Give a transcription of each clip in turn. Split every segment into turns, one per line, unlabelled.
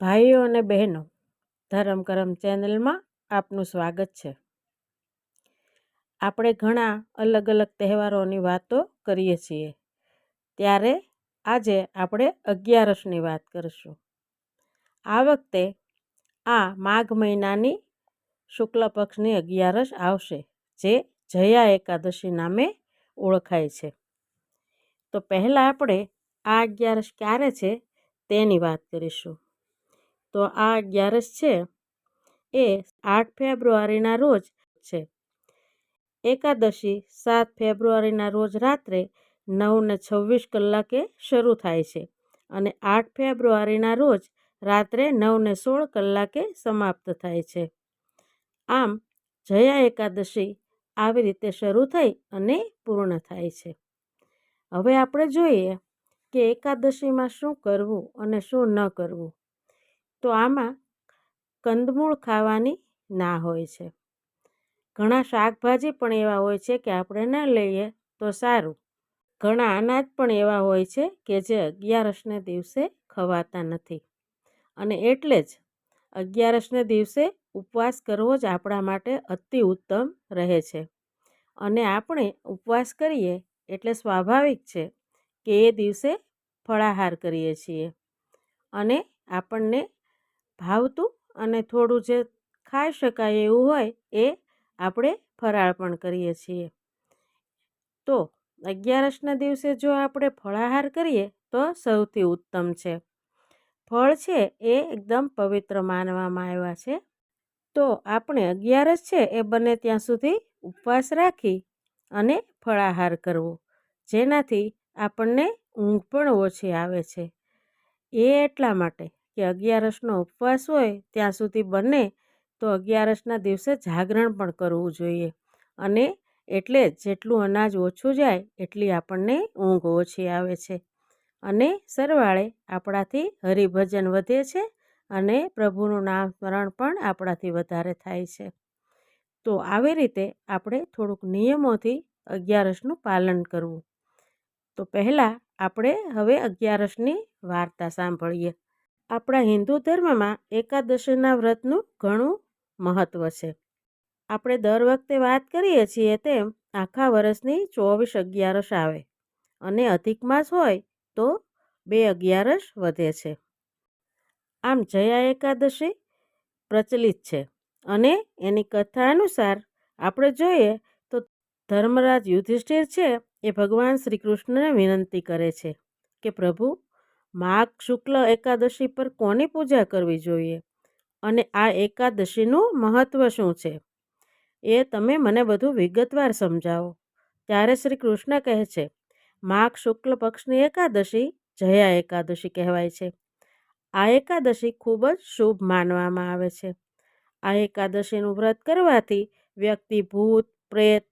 ભાઈઓ અને બહેનો, ધરમ કરમ ચેનલમાં આપનું સ્વાગત છે. આપણે ઘણા અલગ અલગ તહેવારોની વાતો કરીએ છીએ. ત્યારે આજે આપણે અગિયારસની વાત કરીશું. આ વખતે આ માઘ મહિનાની શુક્લ પક્ષની અગિયારસ આવશે, જે જયા એકાદશી નામે ઓળખાય છે. તો પહેલાં આપણે આ અગિયારસ ક્યારે છે તેની વાત કરીશું. તો આ અગિયારસ છે. એ આઠ ફેબ્રુઆરીના રોજ છે. એકાદશી સાત ફેબ્રુઆરીના રોજ રાત્રે નવ ને છવ્વીસ કલાકે શરૂ થાય છે અને આઠ ફેબ્રુઆરીના રોજ રાત્રે નવ ને સોળ કલાકે સમાપ્ત થાય છે. આમ જયા એકાદશી આવી રીતે શરૂ થઈ અને પૂર્ણ થાય છે. હવે આપણે જોઈએ કે એકાદશીમાં શું કરવું અને શું ન કરવું. તો આમાં કંદમૂળ ખાવાની ના હોય છે. ઘણા શાકભાજી પણ એવા હોય છે કે આપણે ન લઈએ તો સારું. ઘણા અનાજ પણ એવા હોય છે કે જે અગિયારસને દિવસે ખવાતા નથી. અને એટલે જ અગિયારસને દિવસે ઉપવાસ કરવો જ આપણા માટે અતિ ઉત્તમ રહે છે. અને આપણે ઉપવાસ કરીએ એટલે સ્વાભાવિક છે કે એ દિવસે ફળાહાર કરીએ છીએ. અને આપણને ભાવતું અને થોડું જે ખાઈ શકાય એવું હોય એ આપણે ફરાળ પણ કરીએ છીએ. તો અગિયારસના દિવસે જો આપણે ફળાહાર કરીએ તો સૌથી ઉત્તમ છે. ફળ છે એ એકદમ પવિત્ર માનવામાં આવ્યા છે. તો આપણે અગિયારસ છે એ બને ત્યાં સુધી ઉપવાસ રાખી અને ફળાહાર કરવો, જેનાથી આપણને ઊંઘ પણ ઓછી આવે છે. એ એટલા માટે કે અગિયારસનો ઉપવાસ હોય ત્યાં સુધી બને, તો અગિયારસના દિવસે જાગરણ પણ કરવું જોઈએ. અને એટલે જેટલું અનાજ ઓછું જાય, એટલી આપણને ઊંઘ ઓછી આવે છે. અને સરવાળે આપણાથી હરિભજન વધે છે અને પ્રભુનું નામ સ્મરણ પણ આપણાથી વધારે થાય છે. તો આવી રીતે આપણે થોડુંક નિયમોથી અગિયારસનું પાલન કરવું. તો પહેલાં આપણે હવે અગિયારસની વાર્તા સાંભળીએ. આપણા હિન્દુ ધર્મમાં એકાદશીના વ્રતનું ઘણું મહત્ત્વ છે. આપણે દર વખતે વાત કરીએ છીએ તેમ આખા વર્ષની ચોવીસ અગિયારસ આવે અને અધિક માસ હોય તો બે અગિયારસ વધે છે. આમ જયા એકાદશી પ્રચલિત છે અને એની કથા અનુસાર આપણે જોઈએ તો ધર્મરાજ યુધિષ્ઠિર છે એ ભગવાન શ્રી કૃષ્ણને વિનંતી કરે છે કે પ્રભુ માઘ શુક્લ એકાદશી પર કોની પૂજા કરવી જોઈએ? અને આ એકાદશીનું મહત્ત્વ શું છે? એ તમે મને બધું વિગતવાર સમજાવો. ત્યારે શ્રી કૃષ્ણ કહે છે, માઘ શુક્લ પક્ષની એકાદશી જયા એકાદશી કહેવાય છે. આ એકાદશી ખૂબ જ શુભ માનવામાં આવે છે. આ એકાદશીનું વ્રત કરવાથી વ્યક્તિ ભૂત, પ્રેત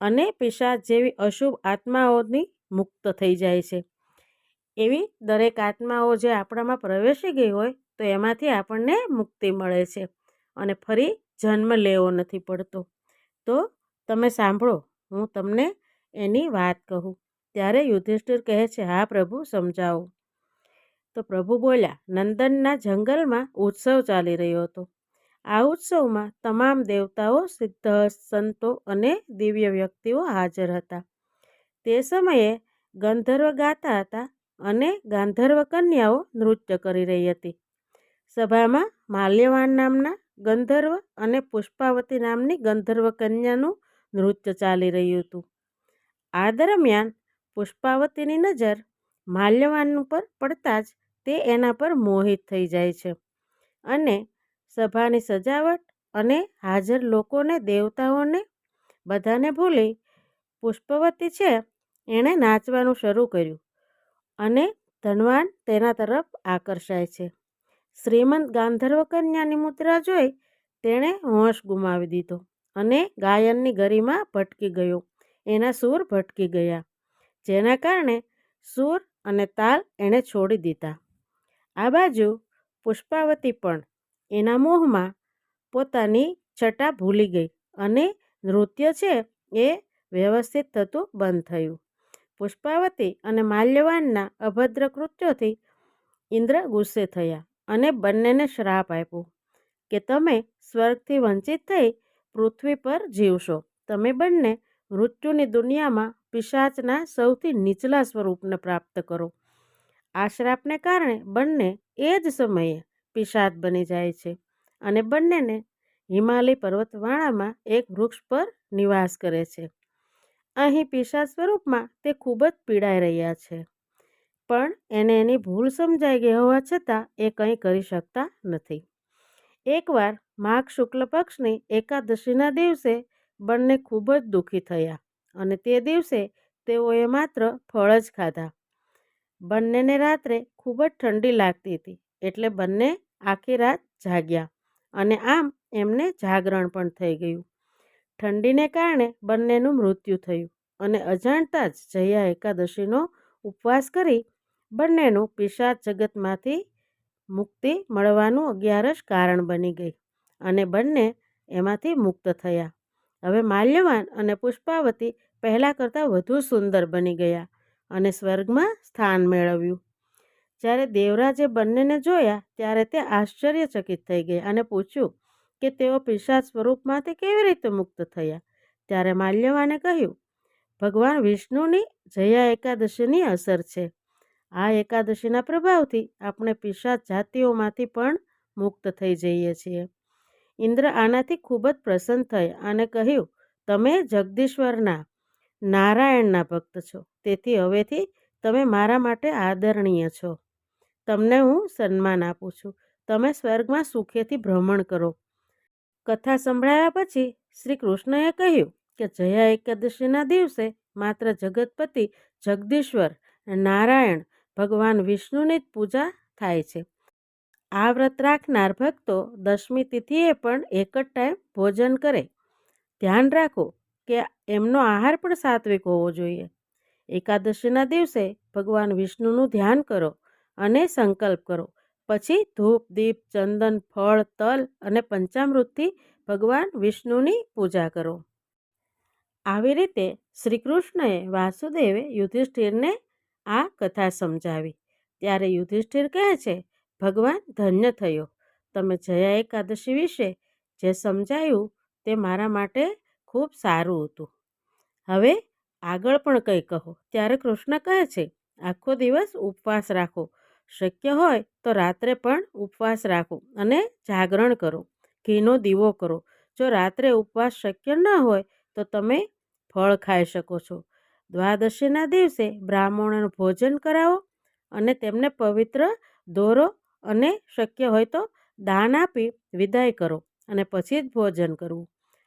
અને પિશાચ જેવી અશુભ આત્માઓની મુક્ત થઈ જાય છે. એવી દરેક આત્માઓ જે આપણામાં પ્રવેશી ગઈ હોય, તો એમાંથી આપણને મુક્તિ મળે છે અને ફરી જન્મ લેવો નથી પડતો. તો તમે સાંભળો, હું તમને એની વાત કહું. ત્યારે યુધિષ્ઠિર કહે છે, હા, પ્રભુ, સમજાવો. તો પ્રભુ બોલ્યા, નંદનના જંગલમાં ઉત્સવ ચાલી રહ્યો હતો. આ ઉત્સવમાં તમામ દેવતાઓ, સિદ્ધ સંતો અને દિવ્ય વ્યક્તિઓ હાજર હતા. તે સમયે ગંધર્વ ગાતા હતા અને ગાંધર્વ કન્યાઓ નૃત્ય કરી રહી હતી. સભામાં માલ્યવાન નામના ગંધર્વ અને પુષ્પાવતી નામની ગંધર્વ કન્યાનું નૃત્ય ચાલી રહ્યું હતું. આ દરમિયાન પુષ્પાવતીની નજર માલ્યવાન ઉપર પડતા જ તે એના પર મોહિત થઈ જાય છે અને સભાની સજાવટ અને હાજર લોકોને દેવતાઓને બધાને ભૂલી પુષ્પવતી છે એણે નાચવાનું શરૂ કર્યું. અને ધનવાન તેના તરફ આકર્ષાય છે. શ્રીમંત ગાંધર્વ કન્યાની મુદ્રા જોઈ તેણે હોશ ગુમાવી દીધો અને ગાયનની ગરિમા ભટકી ગયો. એના સૂર ભટકી ગયા, જેના કારણે સૂર અને તાલ એણે છોડી દીધા. આ બાજુ પુષ્પાવતી પણ એના મોહમાં પોતાની છટા ભૂલી ગઈ અને નૃત્ય છે એ વ્યવસ્થિત થતું બંધ થયું. પુષ્પાવતી અને માલ્યવાનના અભદ્ર કૃત્યોથી ઇન્દ્ર ગુસ્સે થયા અને બંનેને શ્રાપ આપ્યો કે તમે સ્વર્ગથી વંચિત થઈ પૃથ્વી પર જીવશો. તમે બંને મૃત્યુની દુનિયામાં પિશાચના સૌથી નીચલા સ્વરૂપને પ્રાપ્ત કરો. આ શ્રાપને કારણે બંને એ જ સમયે પિશાચ બની જાય છે અને બંનેને હિમાલય પર્વતવાળામાં એક વૃક્ષ પર નિવાસ કરે છે. અહીં પીશા સ્વરૂપમાં તે ખૂબ જ પીડાઈ રહ્યા છે. પણ એને એની ભૂલ સમજાઈ ગઈ હોવા છતાં એ કંઈ કરી શકતા નથી. એકવાર માઘ શુક્લ પક્ષની એકાદશીના દિવસે બંને ખૂબ જ દુઃખી થયા અને તે દિવસે તેઓએ માત્ર ફળ જ ખાધા. બંનેને રાત્રે ખૂબ જ ઠંડી લાગતી હતી એટલે બંને આખી રાત જાગ્યા અને આમ એમને જાગરણ પણ થઈ ગયું. ઠંડીને કારણે બંનેનું મૃત્યુ થયું અને અજાણતા જ જયા એકાદશીનો ઉપવાસ કરી બંનેનું પિશાચ જગતમાંથી મુક્તિ મળવાનું અગિયારસ કારણ બની ગઈ અને બંને એમાંથી મુક્ત થયા. હવે માલ્યવાન અને પુષ્પાવતી પહેલાં કરતાં વધુ સુંદર બની ગયા અને સ્વર્ગમાં સ્થાન મેળવ્યું. જ્યારે દેવરાજે બંનેને જોયા ત્યારે તે આશ્ચર્યચકિત થઈ ગયા અને પૂછ્યું કે તેઓ પિશાચ સ્વરૂપમાંથી કેવી રીતે મુક્ત થયા? ત્યારે માલ્યવાને કહ્યું, ભગવાન વિષ્ણુની જયા એકાદશીની અસર છે. આ એકાદશીના પ્રભાવથી આપણે પિશાચ જાતિઓમાંથી પણ મુક્ત થઈ જઈએ છીએ. ઇન્દ્ર આનાથી ખૂબ જ પ્રસન્ન થઈ અને કહ્યું, તમે જગદીશ્વરના નારાયણના ભક્ત છો. તેથી હવેથી તમે મારા માટે આદરણીય છો. તમને હું સન્માન આપું છું. તમે સ્વર્ગમાં સુખેથી ભ્રમણ કરો. કથા સંભળાયા પછી શ્રી કૃષ્ણએ કહ્યું કે જયા એકાદશીના દિવસે માત્ર જગતપતિ, જગદીશ્વર નારાયણ ભગવાન વિષ્ણુની જ પૂજા થાય છે. આ વ્રત રાખનાર ભક્તો દશમી તિથિએ પણ એક જ ટાઈમ ભોજન કરે. ધ્યાન રાખો કે એમનો આહાર પણ સાત્વિક હોવો જોઈએ. એકાદશીના દિવસે ભગવાન વિષ્ણુનું ધ્યાન કરો અને સંકલ્પ કરો. પછી ધૂપ, દીપ, ચંદન, ફળ, તલ અને પંચામૃતથી ભગવાન વિષ્ણુની પૂજા કરો. આવી રીતે શ્રી કૃષ્ણએ વાસુદેવે યુધિષ્ઠિરને આ કથા સમજાવી. ત્યારે યુધિષ્ઠિર કહે છે, ભગવાન ધન્ય થયો. તમે જયા એકાદશી વિશે જે સમજાયું તે મારા માટે ખૂબ સારું હતું. હવે આગળ પણ કંઈ કહો. ત્યારે કૃષ્ણ કહે છે, આખો દિવસ ઉપવાસ રાખો. શક્ય હોય તો રાત્રે પણ ઉપવાસ રાખો અને જાગરણ કરો. ઘીનો દીવો કરો. જો રાત્રે ઉપવાસ શક્ય ન હોય તો તમે ફળ ખાઈ શકો છો. દ્વાદશીના દિવસે બ્રાહ્મણોનું ભોજન કરાવો અને તેમને પવિત્ર દોરો અને શક્ય હોય તો દાન આપી વિદાય કરો અને પછી જ ભોજન કરવું.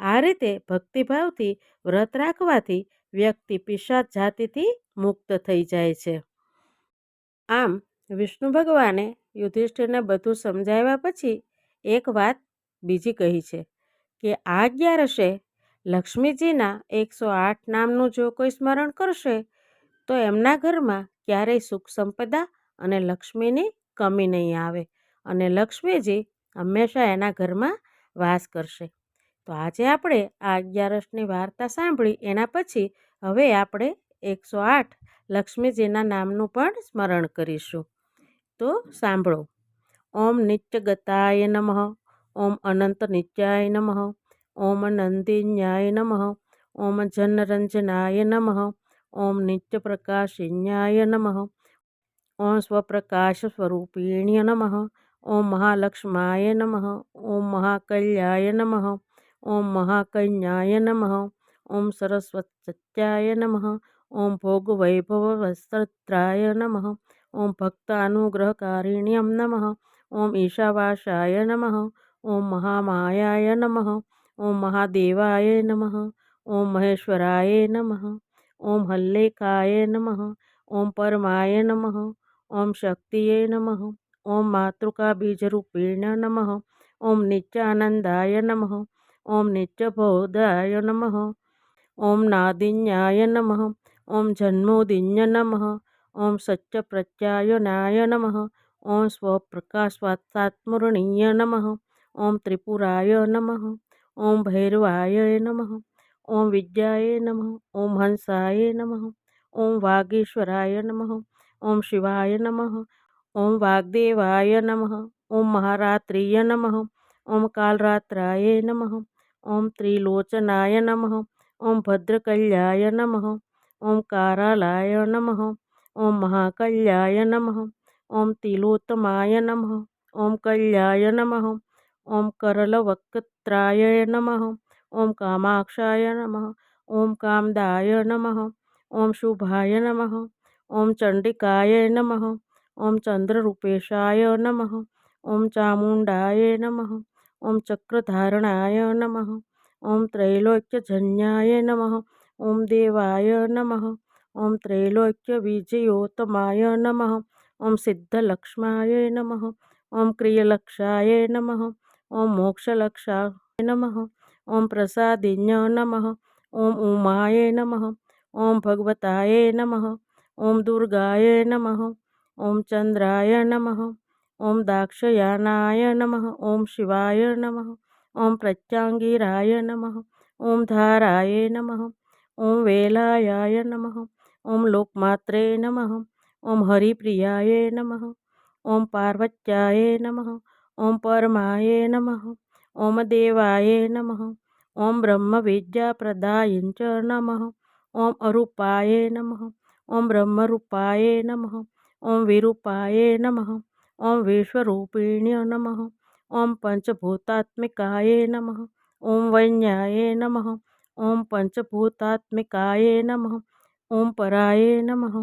આ રીતે ભક્તિભાવથી વ્રત રાખવાથી વ્યક્તિ પિશાચ જાતિથી મુક્ત થઈ જાય છે. આમ વિષ્ણુ ભગવાને યુધિષ્ઠિરને બધું સમજાવ્યા પછી એક વાત બીજી કહી છે કે આ અગિયારસે લક્ષ્મીજીના એકસો આઠ નામનું જો કોઈ સ્મરણ કરશે, તો એમના ઘરમાં ક્યારેય સુખ સંપદા અને લક્ષ્મીની કમી નહીં આવે અને લક્ષ્મીજી હંમેશા એના ઘરમાં વાસ કરશે. તો આજે આપણે આ અગિયારસની વાર્તા સાંભળી, એના પછી હવે આપણે એકસો આઠ લક્ષ્મીજીના નામનું પણ સ્મરણ કરીશું. તો સાંભળો ઓમ નિત્યગતાય નમઃ ઓમ અનંત નિત્યાય નમઃ ઓમ નંદિન્યાય નમઃ ઓમ જનરંજનાય નમઃ ઓમ નિત્યપ્રકાશિન્યાય નમઃ ઓમ સ્વપ્રકાશ સ્વરૂપિણ્ય નમઃ ઓમ મહાલક્ષ્માય નમઃ ઓમ મહાકલ્યાય નમઃ ઓમ મહાકન્યાય નમઃ ઓમ સરસ્વત્યાય નમઃ ઓમ ભોગવૈભવસ્ત્રાય નમઃ ઓમ ભક્તાનુગ્રહકારિણ્યમ નમઃ ઓમ ઈશાવાસાય નમઃ ઓમ મહામાયાય નમઃ ઓમ મહાદેવાય નમઃ ઓમ મહેશ્વરાય નમઃ ઓમ હલ્લેકાય નમઃ ઓમ પરમાય નમઃ ઓમ શક્તિએ નમઃ ઓમ માતૃકાબીજરૂપિણ નમઃ ઓમ નિત્યાનંદાય નમઃ ઓમ નિત્યબોધાય નમઃ ઓમ નાદિન્યાય નમઃ ઓમ જન્મોદિન્ય નમઃ ઓમ સત્યપ્રત્યાયનાય નમઃ ઓમ સ્વપ્રકાશવાત્સાત્મરણીય નમઃ ઓમ ત્રિપુરાય નમઃ ઓમ ભૈરવાય નમઃ ઓમ વિદ્યાય નમઃ ઓમ હંસાય નમઃ ઓમ વાગીશ્વરાય નમઃ ઓમ શિવાય નમઃ ઓમ વાગદેવાય નમઃ ઓમ મહારાત્રિય નમઃ ઓમ કાલરાત્રાય નમઃ ઓમ ત્રિલોચનાય નમઃ ઓમ ભદ્રકલ્યાય નમઃ ઓમ કારાલાય નમઃ ઓમ મહાકલ્યાય નમઃ ઓમ તિલોત્તમાય નમઃ ઓમ કલ્યાય નમઃ ઓમ કરલવક્ત્રાય નમઃ ઓમ કામાક્ષાય નમઃ ઓમ કામદાય નમઃ ઓમ શુભાય નમઃ ઓમ ચંડિકાય નમઃ ઓમ ચંદ્રરૂપેશાય નમઃ ઓમ ચામુંડાય નમઃ ઓમ ચક્રધારણાય નમઃ ઓમ ત્રૈલોક્યજન્યાય નમઃ ઓમ દેવાય નમઃ ઓમ ત્રૈલોક્યવિજયોત્તમાય નમઃ ઓમ સિદ્ધલક્ષ્માય નમઃ ઓમ ક્રિયલક્ષાય નમઃ ઓમ મોક્ષલક્ષાય નમઃ ઓમ પ્રસાદિન્ય નમઃ ઓમ ઉમાય નમઃ ઓમ ભગવતાય નમઃ ઓમ દુર્ગાય નમઃ ઓમ ચંદ્રાય નમઃ ઓમ દાક્ષયાનાય નમઃ ઓમ શિવાય નમઃ ઓમ પ્રત્યાંગિરાય નમઃ ઓમ ધારાય નમઃ ઓમ વેલાયાય નમઃ ઓમ લોકમાત્રે નમઃ ઓમ હરિપ્રિયાય નમઃ ઓમ પાર્વત્યાય નમઃ ઓમ પરમાય નમઃ ઓમ દેવાય નમઃ ઓમ બ્રહ્મવિદ્યાપ્રદાયંચ નમઃ ઓમ અરૂપાય નમઃ ઓમ બ્રહ્મરૂપાય નમઃ ઓમ વિરૂપાય નમઃ ઓમ વિશ્વરૂપિણ્ય નમઃ ઓમ પંચભૂતાત્મિકાય નમઃ ઓમ વૈન્યાય નમઃ ઓમ પંચભૂતાત્મિકાય નમઃ ઓમ પરાય નમઃ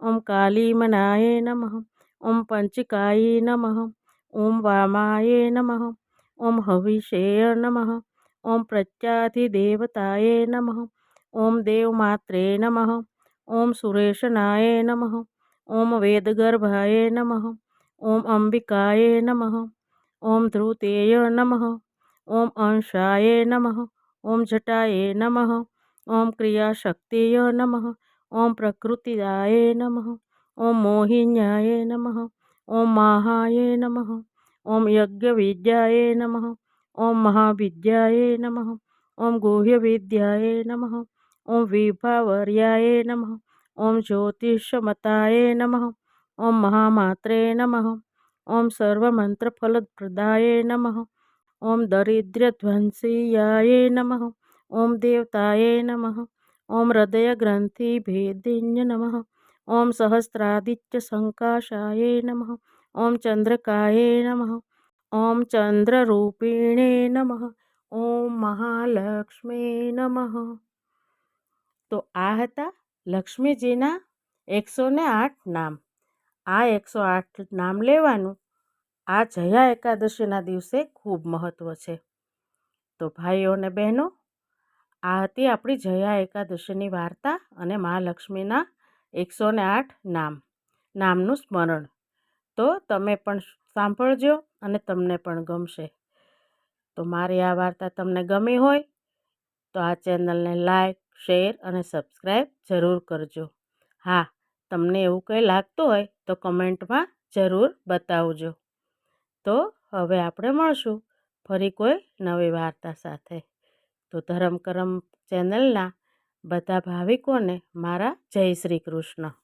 ઓમ કાલીમનાય નમઃ ઓમ પંચિકાય નમઃ ઓમ વામાય નમઃ ઓમ હવિષેય નમઃ ઓમ પ્રત્યાધિદેવતાય નમઃ ઓમ દેવમાત્રે નમઃ ઓમ સુરેશનાય નમઃ ઓમ વેદગર્ભાય નમઃ ઓમ અંબિકાય નમઃ ઓમ ધૃતેય નમઃ ઓમ અંશાય નમઃ ઓમ જટાય નમઃ ઓમ ક્રિયાશક્તિય નમઃ ઓમ પ્રકૃતિદાય નમઃ ઓમ મોહિન્યાય નમઃ ઓમ મહાય નમઃ ઓમ યજ્ઞવિદ્યાય નમઃ ઓમ મહાવિદ્યાય નમઃ ઓમ ગુહ્યવિદ્યાય નમઃ ઓમ વિભાવર્યાય નમઃ ઓમ જ્યોતિષમતાય નમઃ ઓમ મહામાત્રે નમઃ ઓમ સર્વમંત્રફલપ્રદાય નમઃ ઓમ દરિદ્રધ્વંસીયાય નમઃ ઓમ દેવતાય નમઃ ઓમ હૃદયગ્રંથિભેદિન્ય નમઃ ઓમ સહસ્રાદિત્યસંકાશાય નમઃ ઓમ ચંદ્રકાય નમઃ ઓમ ચંદ્રરૂપિણે નમઃ ઓમ મહાલક્ષ્મી નમઃ તો આ હતા લક્ષ્મીજીના એકસો ને આઠ નામ આ એકસો આઠ નામ લેવાનું આ જયા એકાદશીના દિવસે ખૂબ મહત્ત્વ છે તો ભાઈઓ અને બહેનો આ હતી આપણી જયા એકાદશીની વાર્તા અને મહાલક્ષ્મીના એકસો ને આઠ નામ, નામનું સ્મરણ. તો તમે પણ સાંભળજો અને તમને પણ ગમશે. તો મારી આ વાર્તા તમને ગમી હોય તો આ ચેનલને લાઈક, શેર અને સબસ્ક્રાઈબ જરૂર કરજો. હા, તમને એવું કંઈ લાગતું હોય તો કમેન્ટમાં જરૂર બતાવજો. તો હવે આપણે મળશું ફરી કોઈ નવી વાર્તા સાથે. તો ધરમ કરમ ચેનલના બધા ભાવિકોને મારા જય શ્રી કૃષ્ણ.